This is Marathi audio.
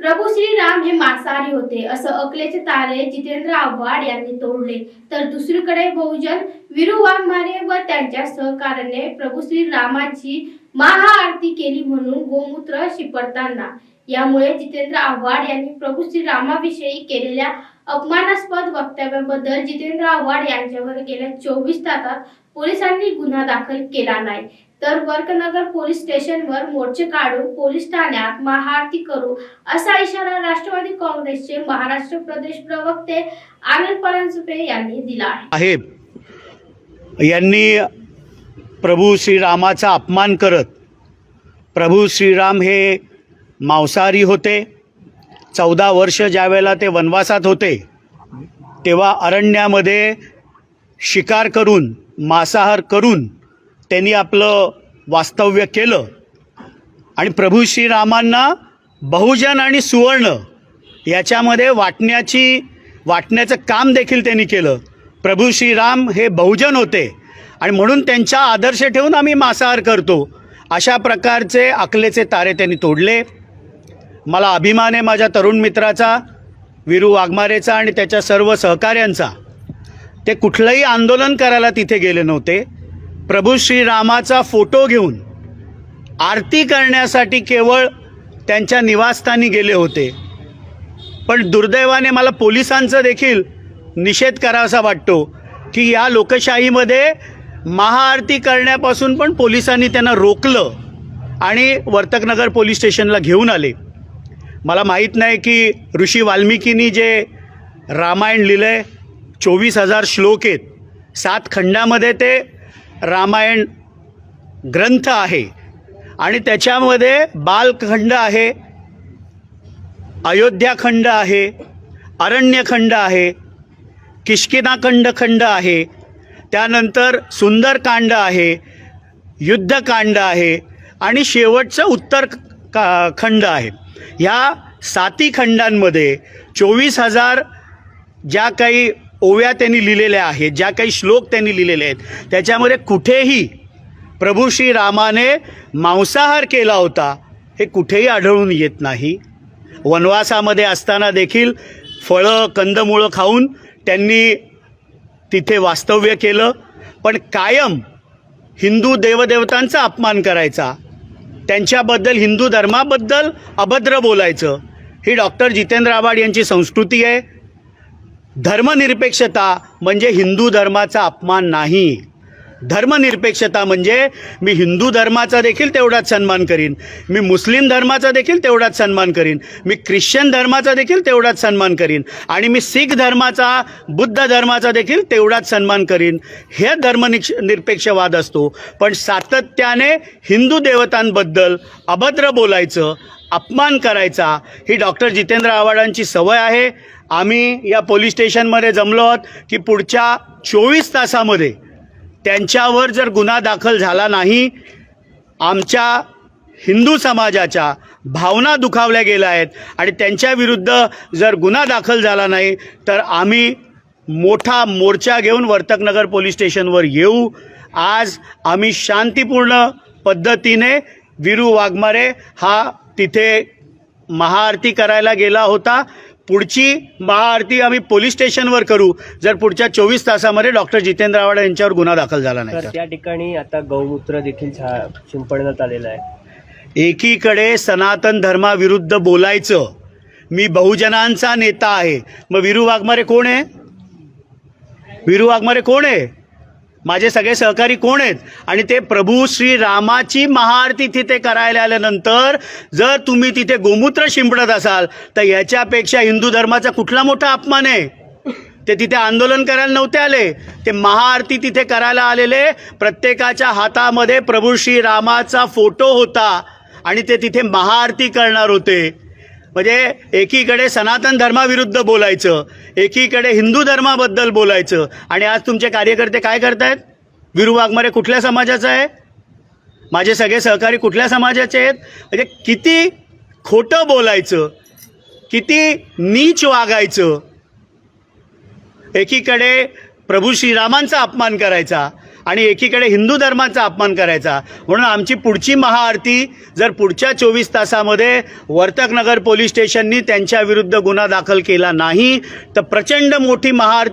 प्रभू श्रीराम हे मांसाहारी होते. असं अकलेचे तारे जितेंद्र आव्हाड यांनी तोडले. तर दुसरीकडे बहुजन विरू वाघमारे व त्यांच्या सहकार्याने प्रभू श्रीरामाची महाआरती केली म्हणून गोमूत्र शिपडताना. यामुळे जितेंद्र आव्हाड यांनी प्रभू श्रीरामाविषयी केलेल्या अपमानास्पद वक्तव्याबद्दल जितेंद्र आव्हाड यांच्यावर गेल्या चोवीस तासात पोलिसांनी गुन्हा दाखल केला नाही. तर वर्कनगर पोलीस स्टेशनवर मोर्चे काढून पोलीस ठाण्यात महाआरती करू असा इशारा राष्ट्रवादी काँग्रेसचे महाराष्ट्र प्रदेश प्रवक्ते आनंद परांजपे यांनी दिला आहे. आहे यांनी प्रभू श्रीरामाचा अपमान करत प्रभू श्रीराम हे मांसाहारी होते. चौदा वर्ष ज्यावेळेला ते वनवासात होते तेव्हा अरण्यामध्ये शिकार करून मांसाहार करून त्यांनी आपलं वास्तव्य केलं. आणि प्रभू श्रीरामांना बहुजन आणि सुवर्ण याच्यामध्ये वाटण्याची वाटण्याचं काम देखील त्यांनी केलं. प्रभू श्रीराम हे बहुजन होते. आणि म्हणून त्यांचा आदर्श ठेवून आम्ही मांसाहार करतो. अशा प्रकारचे अकलेचे तारे त्यांनी तोडले. मला अभिमान आहे माझ्या तरुण मित्राचा विरू वाघमारेचा आणि त्याच्या सर्व सहकाऱ्यांचा. ते कुठलंही आंदोलन करायला तिथे गेले नव्हते. प्रभू श्रीरामाचा फोटो घेऊन आरती करण्यासाठी केवळ त्यांच्या निवासस्थानी गेले होते. पण दुर्दैवाने मला पोलिसांचा देखील निषेध करावासा वाटतो की या लोकशाहीमध्ये महाआरती करण्यापासून पण पोलिसांनी त्यांना रोखलं आणि वर्तकनगर पोलीस स्टेशनला घेऊन आले. मला माहीत नाही की ऋषी वाल्मिकीनी जे रामायण लिहिलं आहे चोवीस हजार श्लोक आहेत. सात खंडामध्ये ते रामायण ग्रंथ आहे आणि त्याच्यामध्ये बालखंड आहे अयोध्याखंड आहे अरण्यखंड आहे किष्किनाखंड खंड आहे त्यानंतर सुंदरकांड आहे युद्धकांड आहे आणि शेवटचं उत्तर का खंड आहे. ह्या साती खंडांमध्ये चोवीस हजार ज्या काही ओव्या त्यांनी लिहिलेल्या आहेत ज्या काही श्लोक त्यांनी लिहिलेले आहेत. त्याच्यामध्ये कुठेही प्रभू श्रीरामाने मांसाहार केला होता हे कुठेही आढळून येत नाही. वनवासामध्ये असताना देखील फळं कंदमुळं खाऊन त्यांनी तिथे वास्तव्य केलं. पण कायम हिंदू देवदेवतांचा अपमान करायचा. त्यांच्याबद्दल हिंदू धर्माबद्दल अभद्र बोलायचं. ही डॉक्टर जितेंद्र आव्हाड यांची संस्कृती आहे. धर्मनिरपेक्षता म्हणजे हिंदू धर्माचा अपमान नाही. धर्मनिरपेक्षता म्हणजे मी हिंदू धर्माचा देखील तेवढाच सन्मान करीन मी मुस्लिम धर्माचा देखील तेवढाच सन्मान करीन मी ख्रिश्चन धर्माचा देखील तेवढाच सन्मान करीन आणि मी सिख धर्माचा बुद्ध धर्माचा देखील तेवढाच सन्मान करीन. हे धर्मनिक्ष निरपेक्षवाद असतो. पण सातत्याने हिंदू देवतांबद्दल अभद्र बोलायचं अपमान करायचा ही डॉक्टर जितेंद्र आव्हाडांची सवय आहे. आम्ही या पोलीस स्टेशनमध्ये जमलो आहोत की पुढच्या चोवीस तासामध्ये त्यांच्यावर जर गुन्हा दाखल झाला नाही आमच्या हिंदू समाजाच्या भावना दुखावल्या गेल्या आहेत आणि त्यांच्या विरुद्ध जर गुन्हा दाखल झाला नाही तर आम्ही मोठा मोर्चा घेऊन वर्तकनगर पोलीस स्टेशनवर येऊ. आज आम्ही शांतीपूर्ण पद्धतीने विरू वाघमारे हा तिथे महाआरती करायला गेला होता. पुढची महाआरती आम्ही पोलीस स्टेशनवर करू. जर पुढच्या चोवीस तासामध्ये डॉक्टर जितेंद्र आव्हाड यांच्यावर गुन्हा दाखल झाला नाही तर तर. त्या ठिकाणी आता गौमूत्र देखील छा- शिंपडण्यात आलेलं आहे. एकीकडे सनातन धर्माविरुद्ध बोलायचं. मी बहुजनांचा नेता आहे. मग विरू वाघमारे कोण आहे? विरू वाघमारे कोण आहे? माझे सगळे सहकारी कोण आहेत? आणि ते प्रभू श्री रामाची महाआरती तिथे करायला आल्यानंतर जर तुम्ही तिथे गोमूत्र शिंपडत असाल तर याच्यापेक्षा हिंदू धर्माचा कुठला मोठा अपमान आहे? ते तिथे आंदोलन करायला नव्हते आले. ते महाआरती तिथे करायला आलेले. प्रत्येकाच्या हातामध्ये प्रभू श्री रामाचा फोटो होता आणि ते तिथे महाआरती करणार होते. म्हणजे एकीकडे सनातन धर्माविरुद्ध बोलायचं एकीकडे हिंदू धर्माबद्दल बोलायचं. आणि आज तुमचे कार्यकर्ते काय करतायत? विरू वाघमारे कुठल्या समाजाचा आहे? माझे सगळे सहकारी कुठल्या समाजाचे आहेत? म्हणजे किती खोटं बोलायचं किती नीच वागायचं एकीकडे प्रभू श्रीरामांचा अपमान करायचा आणि एकीकडे हिंदू धर्माचा अपमान करायचा. म्हणून आमची पुढची महाआरती जर पुढच्या चोवीस तासामध्ये वर्तकनगर पोलीस स्टेशननी त्यांच्याविरुद्ध गुन्हा दाखल केला नाही तर प्रचंड मोठी महाआरती